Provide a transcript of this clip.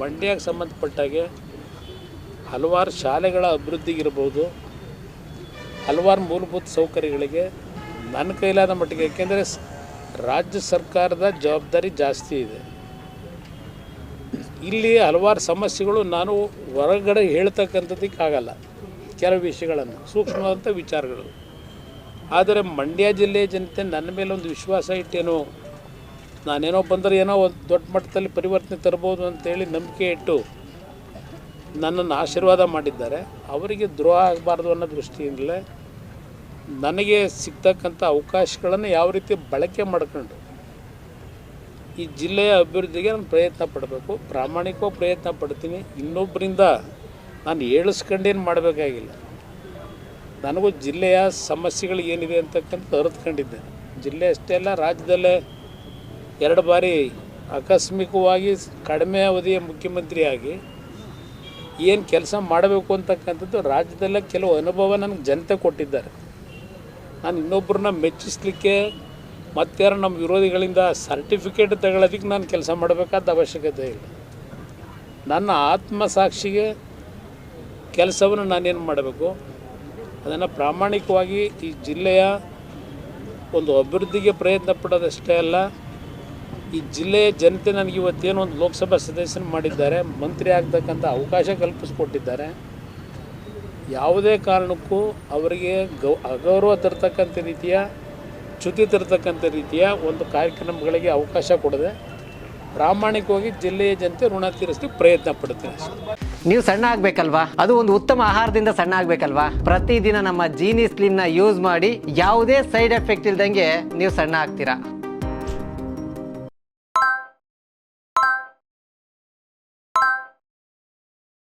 ಮಂಡ್ಯಕ್ಕೆ ಸಂಬಂಧಪಟ್ಟಾಗೆ ಹಲವಾರು ಶಾಲೆಗಳ ಅಭಿವೃದ್ಧಿಗಿರ್ಬೋದು ಹಲವಾರು ಮೂಲಭೂತ ಸೌಕರ್ಯಗಳಿಗೆ ನನ್ನ ಕೈಲಾದ ಮಟ್ಟಿಗೆ ಏಕೆಂದರೆ ರಾಜ್ಯ ಸರ್ಕಾರದ ಜವಾಬ್ದಾರಿ ಜಾಸ್ತಿ ಇದೆ. ಇಲ್ಲಿ ಹಲವಾರು ಸಮಸ್ಯೆಗಳು ನಾನು ಹೊರಗಡೆ ಹೇಳ್ತಕ್ಕಂಥದ್ದಕ್ಕಾಗಲ್ಲ ಕೆಲವು ವಿಷಯಗಳನ್ನು, ಸೂಕ್ಷ್ಮವಾದಂಥ ವಿಚಾರಗಳು. ಆದರೆ ಮಂಡ್ಯ ಜಿಲ್ಲೆಯ ಜನತೆ ನನ್ನ ಮೇಲೆ ಒಂದು ವಿಶ್ವಾಸ ಇಟ್ಟೇನೋ ನಾನೇನೋ ಬಂದರೆ ಏನೋ ಒಂದು ದೊಡ್ಡ ಮಟ್ಟದಲ್ಲಿ ಪರಿವರ್ತನೆ ತರ್ಬೋದು ಅಂತೇಳಿ ನಂಬಿಕೆ ಇಟ್ಟು ನನ್ನನ್ನು ಆಶೀರ್ವಾದ ಮಾಡಿದ್ದಾರೆ. ಅವರಿಗೆ ದ್ರೋಹ ಆಗಬಾರ್ದು ಅನ್ನೋ ದೃಷ್ಟಿಯಿಂದಲೇ ನನಗೆ ಸಿಗ್ತಕ್ಕಂಥ ಅವಕಾಶಗಳನ್ನು ಯಾವ ರೀತಿ ಬಳಕೆ ಮಾಡ್ಕೊಂಡು ಈ ಜಿಲ್ಲೆಯ ಅಭಿವೃದ್ಧಿಗೆ ನಾನು ಪ್ರಯತ್ನ ಪಡಬೇಕು. ಪ್ರಾಮಾಣಿಕವಾಗಿ ಪ್ರಯತ್ನ ಪಡ್ತೀನಿ. ಇನ್ನೊಬ್ಬರಿಂದ ನಾನು ಹೇಳಿಸ್ಕೊಂಡೇನು ಮಾಡಬೇಕಾಗಿಲ್ಲ. ನನಗೂ ಜಿಲ್ಲೆಯ ಸಮಸ್ಯೆಗಳು ಏನಿದೆ ಅಂತಕ್ಕಂಥ ಅರಿತ್ಕೊಂಡಿದ್ದೇನೆ. ಜಿಲ್ಲೆ ಅಷ್ಟೇ ಅಲ್ಲ, ರಾಜ್ಯದಲ್ಲೇ ಎರಡು ಬಾರಿ ಆಕಸ್ಮಿಕವಾಗಿ ಕಡಿಮೆ ಅವಧಿಯ ಮುಖ್ಯಮಂತ್ರಿಯಾಗಿ ಏನು ಕೆಲಸ ಮಾಡಬೇಕು ಅಂತಕ್ಕಂಥದ್ದು ರಾಜ್ಯದಲ್ಲೇ ಕೆಲವು ಅನುಭವ ನನಗೆ ಜನತೆ ಕೊಟ್ಟಿದ್ದಾರೆ. ನಾನು ಇನ್ನೊಬ್ಬರನ್ನ ಮೆಚ್ಚಿಸ್ಲಿಕ್ಕೆ ಮತ್ತಾರು ನಮ್ಮ ವಿರೋಧಿಗಳಿಂದ ಸರ್ಟಿಫಿಕೇಟ್ ತಗೊಳ್ಳೋದಕ್ಕೆ ನಾನು ಕೆಲಸ ಮಾಡಬೇಕಾದ ಅವಶ್ಯಕತೆ ಇಲ್ಲ. ನನ್ನ ಆತ್ಮಸಾಕ್ಷಿಗೆ ಕೆಲಸವನ್ನು ನಾನೇನು ಮಾಡಬೇಕು? ಅದನ್ನು ಪ್ರಾಮಾಣಿಕವಾಗಿ ಈ ಜಿಲ್ಲೆಯ ಒಂದು ಅಭಿವೃದ್ಧಿಗೆ ಪ್ರಯತ್ನ ಪಡೋದಷ್ಟೇ ಅಲ್ಲ ಈ ಜಿಲ್ಲೆಯ ಜನತೆ ನನಗೆ ಇವತ್ತೇನು ಒಂದು ಲೋಕಸಭಾ ಸದಸ್ಯನ ಮಾಡಿದ್ದಾರೆ, ಮಂತ್ರಿ ಆಗ್ತಕ್ಕಂಥ ಅವಕಾಶ ಕಲ್ಪಿಸ್ಕೊಟ್ಟಿದ್ದಾರೆ. ಯಾವುದೇ ಕಾರಣಕ್ಕೂ ಅವರಿಗೆ ಗೌ, ಅಗೌರವ ತರ್ತಕ್ಕಂಥ ರೀತಿಯ, ಚ್ಯುತಿ ತರ್ತಕ್ಕಂಥ ರೀತಿಯ ಒಂದು ಕಾರ್ಯಕ್ರಮಗಳಿಗೆ ಅವಕಾಶ ಕೊಡದೆ ಪ್ರಾಮಾಣಿಕವಾಗಿ ಜಿಲ್ಲೆಯ ಜನತೆ ಋಣ ತೀರಿಸಲಿಕ್ಕೆ ಪ್ರಯತ್ನ ಪಡ್ತೀನಿ. ನೀವು ಸಣ್ಣ ಆಗ್ಬೇಕಲ್ವಾ? ಅದು ಒಂದು ಉತ್ತಮ ಆಹಾರದಿಂದ ಸಣ್ಣ ಆಗ್ಬೇಕಲ್ವಾ? ಪ್ರತಿದಿನ ನಮ್ಮ ಜೀನಿ ಸ್ಲಿಮ್ನ ಯೂಸ್ ಮಾಡಿ ಯಾವುದೇ ಸೈಡ್ ಎಫೆಕ್ಟ್ ಇಲ್ದಂಗೆ ನೀವು ಸಣ್ಣ ಆಗ್ತೀರಾ?